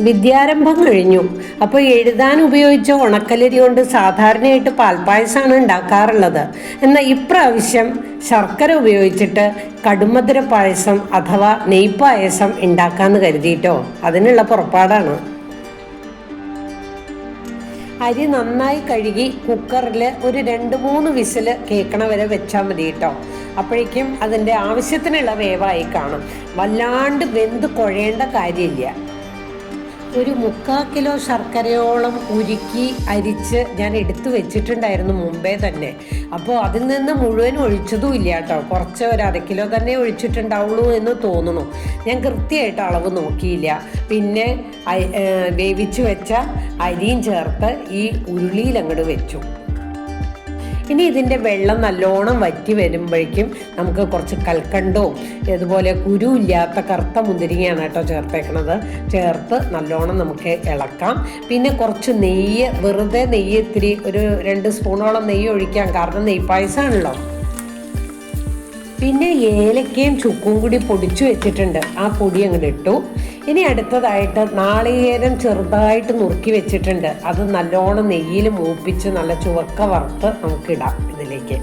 വിദ്യാരംഭം കഴിഞ്ഞു. അപ്പോൾ എഴുതാൻ ഉപയോഗിച്ച ഉണക്കലരി കൊണ്ട് സാധാരണയായിട്ട് പാൽപ്പായസമാണ് ഉണ്ടാക്കാറുള്ളത്. എന്നാൽ ഇപ്രാവശ്യം ശർക്കര ഉപയോഗിച്ചിട്ട് കടുമധുര പായസം അഥവാ നെയ്പായസം ഉണ്ടാക്കാമെന്ന് കരുതിയിട്ടോ? അതിനുള്ള പുറപ്പാടാണ്. അരി നന്നായി കഴുകി കുക്കറിൽ ഒരു രണ്ട് മൂന്ന് വിസിൽ കേൾക്കണ വരെ വെച്ചാൽ മതി കേട്ടോ. അപ്പോഴേക്കും അതിന്റെ ആവശ്യത്തിനുള്ള വേവായി കാണും. വല്ലാണ്ട് വെന്ത് കുഴയേണ്ട കാര്യമില്ല. ഒരു മുക്കാൽ കിലോ ശർക്കരയോളം ഉരുക്കി അരിച്ച് ഞാൻ എടുത്തു വെച്ചിട്ടുണ്ടായിരുന്നു മുമ്പേ തന്നെ. അപ്പോൾ അതിൽ നിന്ന് മുഴുവൻ ഒഴിച്ചതും ഇല്ല കേട്ടോ. കുറച്ച് ഒരു അര കിലോ തന്നെ ഒഴിച്ചിട്ടുണ്ടാവുള്ളൂ എന്ന് തോന്നുന്നു. ഞാൻ കൃത്യമായിട്ട് അളവ് നോക്കിയില്ല. പിന്നെ വേവിച്ചു വെച്ച അരിയും ചേർത്ത് ഈ ഉരുളിയിൽ അങ്ങോട്ട് വെച്ചു. ഇനി ഇതിന്റെ വെള്ളം നല്ലോണം വറ്റി വരുമ്പോഴേക്കും നമുക്ക് കുറച്ച് കൽക്കണ്ടവും ഇതുപോലെ കുരുവില്ലാത്ത കറുത്ത മുന്തിരിങ്ങയാണ് കേട്ടോ ചേർത്തേക്കണത്. ചേർത്ത് നല്ലോണം നമുക്ക് ഇളക്കാം. പിന്നെ കുറച്ച് നെയ്യ് വെറുതെ നെയ്യ് ഇത്തിരി ഒരു രണ്ട് സ്പൂണോളം നെയ്യ് ഒഴിക്കാം. കാരണം നെയ്പ്പായസമാണല്ലോ പിന്നെ ഏലക്കയും ചുക്കും കൂടി പൊടിച്ചു വെച്ചിട്ടുണ്ട്. ആ പൊടി അങ്ങോട്ട് ഇട്ടു. ഇനി അടുത്തതായിട്ട് നാളികേരം ചെറുതായിട്ട് നുറുക്കി വെച്ചിട്ടുണ്ട്. അത് നല്ലോണം നെയ്യിൽ മൂപ്പിച്ച് നല്ല ചുവക്ക വറുത്ത് നമുക്കിടാം ഇതിലേക്ക്.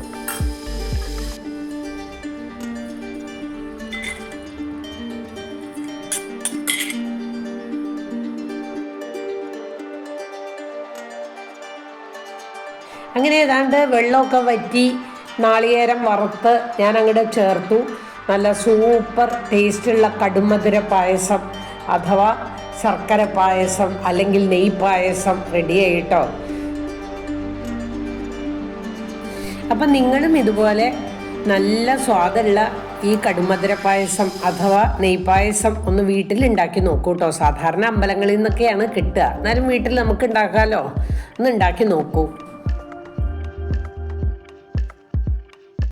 അങ്ങനെ ഏതാണ്ട് വെള്ളമൊക്കെ വറ്റി നാളികേരം വറുത്ത് ഞാൻ അങ്ങോട്ട് ചേർത്തു. നല്ല സൂപ്പർ ടേസ്റ്റുള്ള കടുമധുര പായസം. അഥവാ ശർക്കര പായസം അല്ലെങ്കിൽ നെയ് പായസം റെഡിയായി കേട്ടോ അപ്പം നിങ്ങളും ഇതുപോലെ നല്ല സ്വാദുള്ള ഈ കടുമധുര പായസം അഥവാ നെയ്പായസം ഒന്ന് വീട്ടിൽ ഉണ്ടാക്കി നോക്കൂ കേട്ടോ സാധാരണ അമ്പലങ്ങളിൽ നിന്നൊക്കെയാണ് കിട്ടുക. എന്നാലും വീട്ടിൽ നമുക്ക് ഉണ്ടാക്കാമല്ലോ ഒന്ന് ഉണ്ടാക്കി നോക്കൂ.